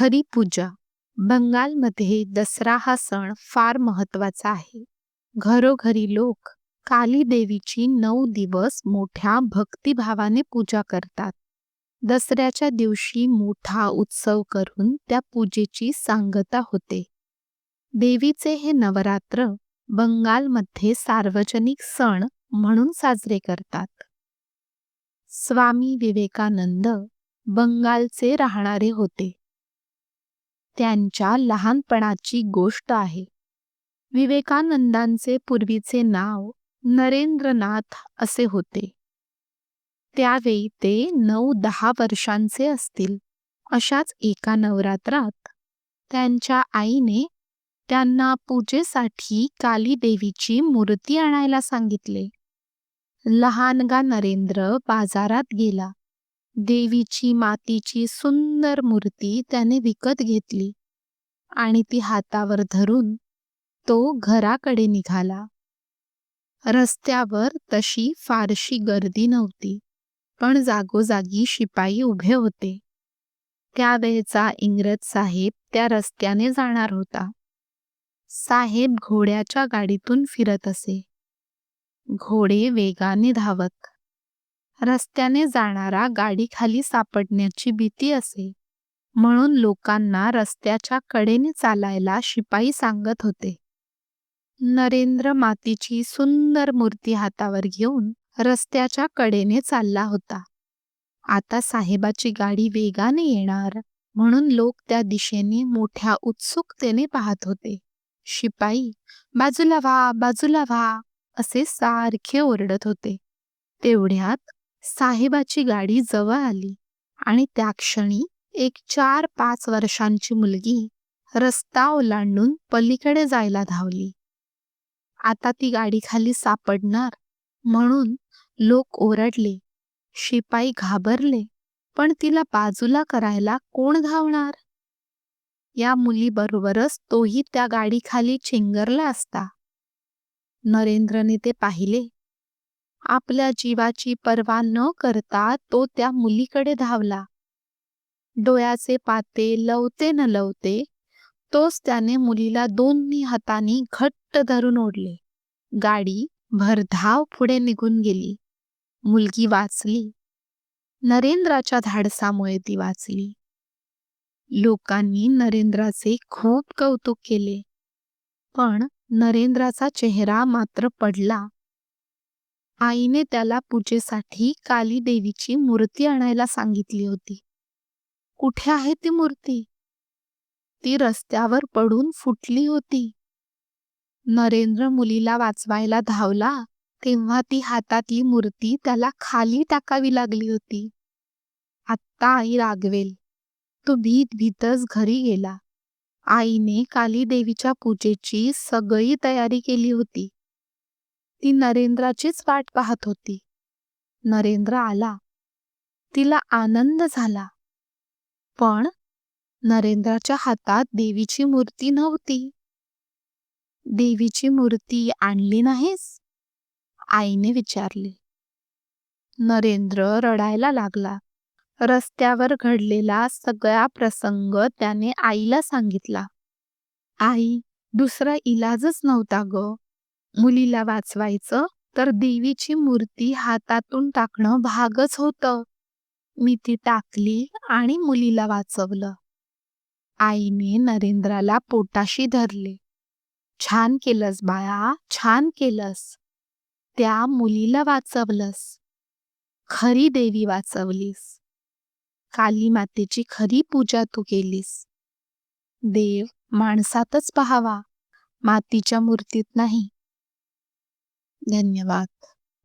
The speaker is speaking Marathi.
खरी पूजा. बंगालमध्ये दसरा हा सण फार महत्त्वाचा आहे. घरोघरी लोक काली देवीची नऊ दिवस मोठ्या भक्तिभावाने पूजा करतात. दसऱ्याच्या दिवशी मोठा उत्सव करून त्या पूजेची सांगता होते. देवीचे हे नवरात्र बंगालमध्ये सार्वजनिक सण म्हणून साजरे करतात. स्वामी विवेकानंद बंगालचे राहणारे होते. त्यांच्या लहानपणाची गोष्ट आहे. विवेकानंदांचे पूर्वीचे नाव नरेंद्रनाथ असे होते. त्यावेळी ते नऊ दहा वर्षांचे असतील. अशाच एका नवरात्रात त्यांच्या आईने त्यांना पूजेसाठी काली देवीची मूर्ती आणायला सांगितले. लहानगा नरेंद्र बाजारात गेला. देवीची मातीची सुंदर मूर्ती त्याने विकत घेतली आणि ती हातावर धरून तो घराकडे निघाला. रस्त्यावर तशी फारशी गर्दी नव्हती पण जागोजागी शिपाई उभे होते. त्यावेळचा इंग्रज साहेब त्या रस्त्याने जाणार होता. साहेब घोड्याच्या गाडीतून फिरत असे. घोडे वेगाने धावत. रस्त्याने जाणारा गाडीखाली सापडण्याची भीती असे. म्हणून लोकांना रस्त्याच्या कडेने चालायला शिपाई सांगत होते. नरेंद्र मातीची सुंदर मूर्ती हातावर घेऊन रस्त्याच्या कडेने चालला होता. आता साहेबाची गाडी वेगाने येणार म्हणून लोक त्या दिशेने मोठ्या उत्सुकतेने पाहत होते. शिपाई बाजूला व्हा बाजूला व्हा असे सारखे ओरडत होते. तेवढ्यात साहेबाची गाडी जवळ आली आणि त्या क्षणी एक चार पाच वर्षांची मुलगी रस्ता ओलांडून पलीकडे जायला धावली. आता ती गाडी खाली सापडणार म्हणून लोक ओरडले शिपाई घाबरले पण तिला बाजूला करायला कोण धावणार? या मुलीबरोबरच तोही त्या गाडीखाली चिंगरला असता. नरेंद्रने ते पाहिले. आपल्या जीवाची पर्वा न करता तो त्या मुलीकडे धावला. डोळ्याचे पाते लवते न लवते तोच त्याने मुलीला दोन्ही हातांनी घट्ट धरून ओढले. गाडी भरधाव पुढे निघून गेली. मुलगी वाचली. नरेंद्राच्या धाडसामुळे ती वाचली. लोकांनी नरेंद्राचे खूप कौतुक केले. पण नरेंद्राचा चेहरा मात्र पडला. आईने त्याला पूजेसाठी काली देवीची मूर्ती आणायला सांगितली होती. कुठे आहे ती मूर्ती? ती रस्त्यावर पडून फुटली होती. नरेंद्र मुलीला वाचवायला धावला तेव्हा ती हातातली मूर्ती त्याला खाली टाकावी लागली होती. आत्ता आई रागवेल. तो भीत भीतच घरी गेला. आईने काली देवीच्या पूजेची सगळी तयारी केली होती. ती नरेंद्राचीच वाट पाहत होती. नरेंद्र आला. तिला आनंद झाला. पण नरेंद्राच्या हातात देवीची मूर्ती नव्हती. देवीची मूर्ती आणली नाहीस? आईने विचारले. नरेंद्र रडायला लागला. रस्त्यावर घडलेला सगळा प्रसंग त्याने आईला सांगितला. आई दुसरा इलाजच नव्हता ग. मुलीला वाचवायचं तर देवीची मूर्ती हातातून टाकणं भागच होतं. मी ती टाकली आणि मुलीला वाचवलं. आईने नरेंद्राला पोटाशी धरले. छान केलंस बाळा छान केलंस. त्या मुलीला वाचवलंस. खरी देवी वाचवलीस. काली मातेची खरी पूजा तू केलीस. देव माणसातच पहावा मातीच्या मूर्तीत नाही. धन्यवाद